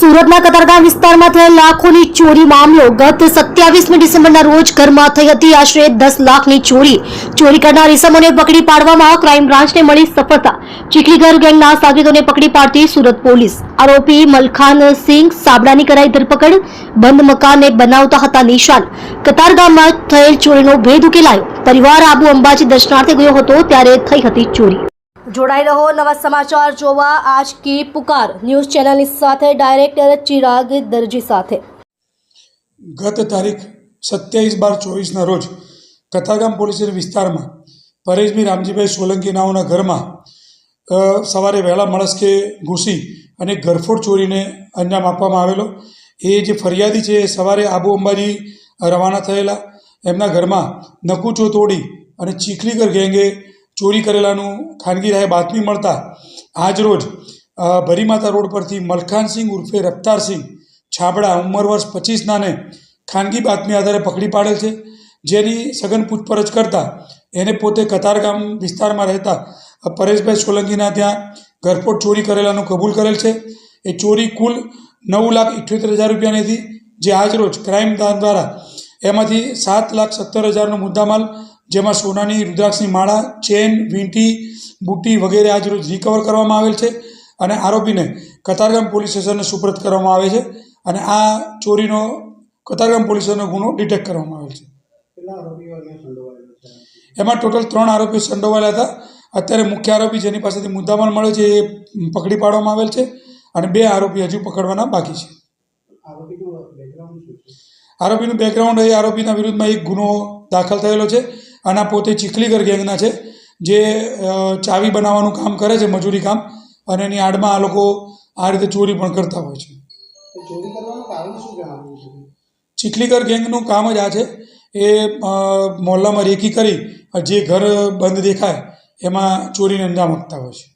સુરતના કતારગામ વિસ્તારમાં થયેલ લાખોની ચોરી મામલો ગત સત્યાવીસમી ડિસેમ્બરના રોજ ઘરમાં થઈ હતી. આશરે દસ લાખની ચોરી. ચોરી કરનાર ઇસમોને પકડી પાડવામાં ક્રાઇમ બ્રાન્ચને મળી સફળતા. ચીખલીગર ગેંગના સાગરીતોને પકડી પાડતી સુરત પોલીસ. આરોપી મલખાન સિંહ સાબડાની કરાઈ ધરપકડ, બંધ મકાનને બનાવતા હતા નિશાન. કતારગામમાં થયેલ ચોરીનો ભેદ ઉકેલાયો. પરિવાર આબુ અંબાજી દર્શનાર્થે ગયો હતો, ત્યારે થઈ હતી ચોરી. જોડાઈ રહો, નવા સમાચાર જોવા. આજ કી પુકાર ન્યૂઝ ચેનલની સાથે ડાયરેક્ટર ચિરાગ દરજી સાથે. ગત તારીખ સત્યાવીસ બાર ચોવીસના રોજ કથાગામ પોલીસ વિસ્તારમાં પરેશભાઈ રામજીભાઈ સોલંકી નાઓના ઘરમાં સવારે વહેલા મળસ્કે ઘૂસી અને ઘરફોડ ચોરીને અંજામ આપવામાં આવેલો. એ જે ફરિયાદી છે એ સવારે આબુ અંબાજી રવાના થયેલા. એમના ઘરમાં નકુચો તોડી અને ચીખલીગર ગેંગે ચોરી કરેલાનું ખાનગી રાહે બાતમી મળતા આજરોજ રોજ ભરીમાતા રોડ પરથી મલખાનસિંહ ઉર્ફે રફતારસિંહ છાબડા ઉંમર વર્ષ પચીસનાને ખાનગી બાતમી આધારે પકડી પાડેલ છે. જેની સઘન પૂછપરછ કરતાં એને પોતે કતારગામ વિસ્તારમાં રહેતા પરેશભાઈ સોલંકીના ત્યાં ઘરફોટ ચોરી કરેલાનું કબૂલ કરેલ છે. એ ચોરી કુલ નવ લાખ ઇઠ્યોતેર હજાર રૂપિયાની હતી. જે આજરોજ ક્રાઇમ દાન દ્વારા એમાંથી સાત લાખ સત્તર હજારનો મુદ્દામાલ જેમાં સોનાની રુદ્રાક્ષની માળા ચેન વીંટી બુટ્ટી વગેરે આજરોજ રિકવર કરવામાં આવેલ છે અને આરોપીને કતારગામ પોલીસ સ્ટેશનને સુપ્રત કરવામાં આવે છે અને આ ચોરીનો કતારગામ પોલીસ સ્ટેશનનો ગુનો ડિટેક્ટ કરવામાં આવેલ છે? એમાં ટોટલ ત્રણ આરોપીઓ સંડોવાયેલા હતા. અત્યારે મુખ્ય આરોપી જેની પાસેથી મુદ્દામાલ મળ્યો છે એ પકડી પાડવામાં આવેલ છે અને બે આરોપી હજુ પકડવાના બાકી છે. આરોપીનું બેકગ્રાઉન્ડ એ આરોપીના વિરુદ્ધમાં એક ગુનો દાખલ થયેલો છે અને આ પોતે ચીખલીગર ગેંગના છે જે ચાવી બનાવવાનું કામ કરે છે મજૂરી કામ અને એની આડમાં આ લોકો આ રીતે ચોરી પણ કરતા હોય છે. ચીખલીગર ગેંગનું કામ જ આ છે એ મોહલ્લામાં રેકી કરી જે ઘર બંધ દેખાય એમાં ચોરીને અંજામ આપતા હોય છે.